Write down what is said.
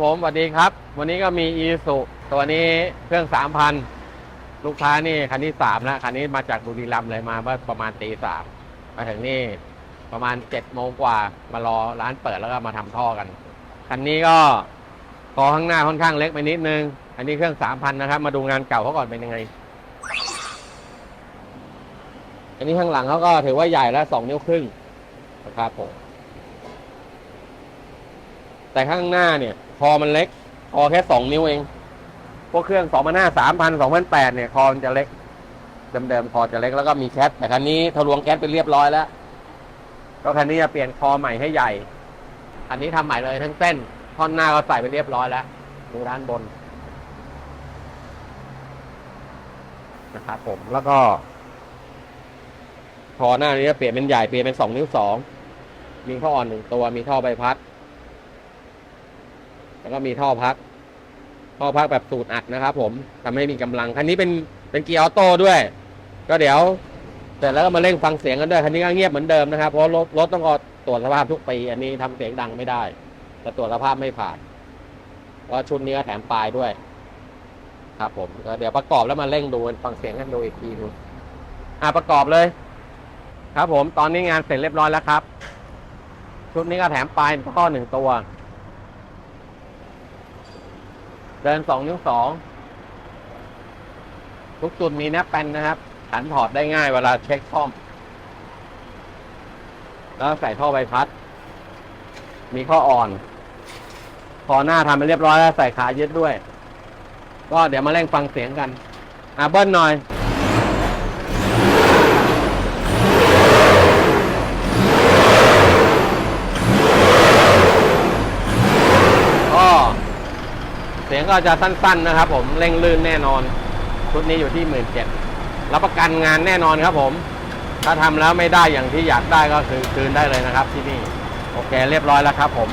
ผมสวัสดีครับ วันนี้ก็มีอีสุตัวนี้เครื่องสามพันลูกค้านี่คันที่สามแล้วคันนี้มาจากบุรีรัมย์เลยมาเมื่อประมาณตีสามมาถึงนี่ประมาณเจ็ดโมงกว่ามารอร้านเปิดแล้วก็มาทำท่อกัน คันนี้ก็คอข้างหน้าค่อนข้างเล็กไปนิดนึง อันนี้เครื่องสามพันนะครับ มาดูงานเก่าเขาก่อนเป็นยังไง อันนี้ข้างหลังเขาก็ถือว่าใหญ่แล้วสองนิ้วครึ่งนะครับผม แต่ข้างหน้าเนี่ย คอมันเล็ก คอแค่สองนิ้วเอง พวกเครื่องสองพันห้าสามพันสองพันแปดเนี่ย คอมันจะเล็ก เดิมๆ คอจะเล็กแล้วก็มีแคทแต่คันนี้ทะลวงแคทไปเรียบร้อยแล้ว ก็คันนี้จะเปลี่ยนคอใหม่ให้ใหญ่ อันนี้ทำใหม่เลยทั้งเส้น ท่อนหน้าก็ใส่ไปเรียบร้อยแล้ว ดูด้านบนนะครับผม แล้วก็ คอหน้านี้จะเปลี่ยนเป็นใหญ่ เปลี่ยนเป็นสองนิ้วสอง มีท่ออ่อนหนึ่งตัว มีท่อใบพัด แล้วก็มีท่อพัก ท่อพักแบบสูตรอัดนะครับ ผมทำให้มีกำลังคันนี้เป็นเป็นเกียร์ออโต้ด้วย ก็เดี๋ยวเสร็จแล้วก็มาเร่งฟังเสียงกันด้วยคันนี้ก็เงียบเหมือนเดิมนะครับเพราะรถรถต้องรอตรวจสภาพทุกปีอันนี้ทำเสียงดังไม่ได้ แต่ตรวจสภาพไม่ผ่านเพราะชุดนี้ก็แถมปลายด้วย ครับ ผมก็เดี๋ยวประกอบแล้วมาเร่งดูฟังเสียงกันดูอีกทีนึงอะประกอบเลย ครับ ผมตอนนี้งานเสร็จเรียบร้อยแล้วครับ ชุดนี้ก็แถมปลายท่อหนึ่งตัว เดินสองนิ้วสองทุกจุดมีแนบแปนนะครับขันถอดได้ง่ายเวลาเช็คซ่อม แล้วใส่ท่อใบพัด มีข้ออ่อนพอหน้าทำไปเรียบร้อยแล้วใส่ขายึดด้วย ก็เดี๋ยวมาเร่งฟังเสียงกัน อะเบิ้ลหน่อย ก็เสียงก็จะสั้น ๆนะครับ ผมเร่งลื่นแน่นอนชุดนี้อยู่ที่หมื่นเจ็ดรับประกันงานแน่นอนครับผม ถ้าทำแล้วไม่ได้อย่างที่อยากได้ก็คือคืนได้เลยนะครับที่นี่ โอเคเรียบร้อยแล้วครับผม